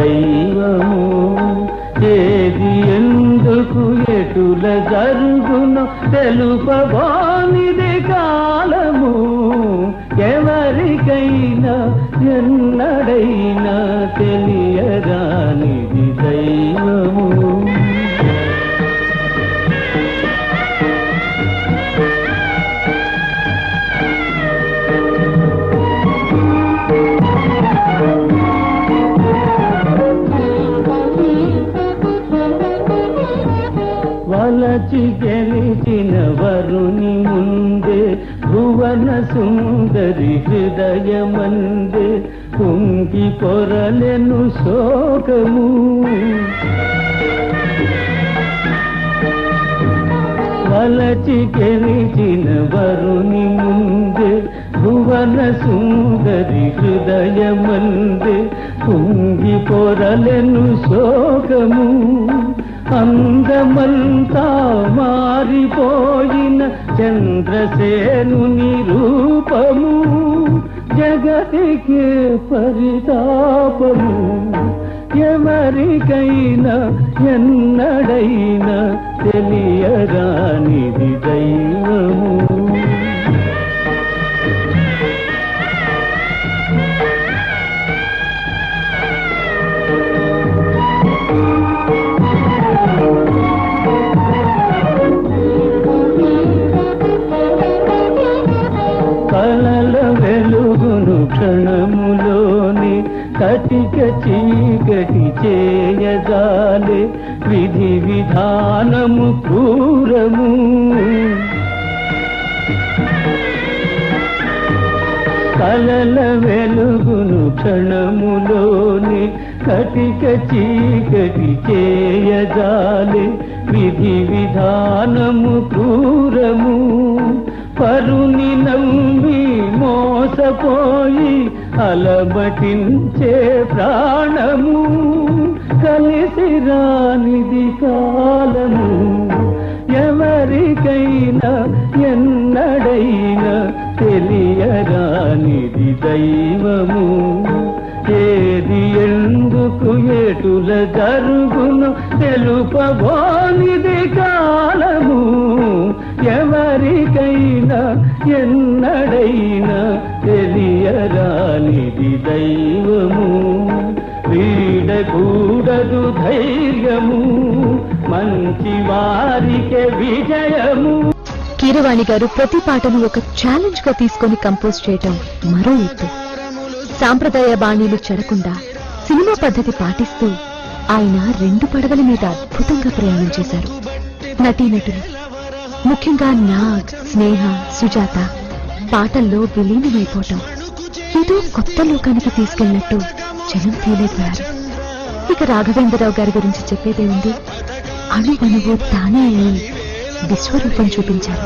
దైవము ఏది ఎందుకు ఎటుల జరుగును తెలుపబానిది కాలము? ఎవరికైనా ఎన్నడైనా వలచి గెలిచిన వరుని ముందే భువన సుందరి హృదయమందే కుంగి పొరలెను శోకము. వలచి గెలిచిన వరుని ముందే భువన సుందరి హృదయమందే కుంగి పొరలెను శోకము. అందమంతా పోయిన చంద్రసేనుని రూపము జగతికి పరితాపము. ఎవరికైనా ఎన్నడైనా తెలియరానిది క్షణములోని కటిక చీకటి చేయజాలే విధి విధానము క్రూరము కలల వెలుగును క్షణములోని కటిక చీకటి చేయజాలే విధి విధానము పోయి అలమటించే ప్రాణము కలిసి రానిది కాలము. ఎవరికైనా ఎన్నడైనా తెలియరానిది దైవము. ఏ ఏటుల జరుగును తెలుపబోనిది కాలము. ఎవరికైనా ఎన్నడైనా తెలియరానిది దైవము. వీడకూడదు ధైర్యము మంచి వారికే విజయము. కీరవాణి గారు ప్రతి పాటను ఒక ఛాలెంజ్గా తీసుకొని కంపోజ్ చేయటం మరో ఎత్తు. సాంప్రదాయ బాణీలు చెడకుండా సినిమా పద్ధతి పాటిస్తూ ఆయన రెండు పడవల మీద అద్భుతంగా ప్రయాణం చేశారు. నటీనటులు ముఖ్యంగా నాగ్ స్నేహ సుజాత పాటల్లో విలీనమైపోవటం ఏదో కొత్త లోకానికి తీసుకెళ్ళినట్టు జనం ఫీల్ ఇక రాఘవేంద్రరావు గారి గురించి చెప్పేదే ఉంది. అణువణువు తానే అయి విశ్వరూపం చూపించారు.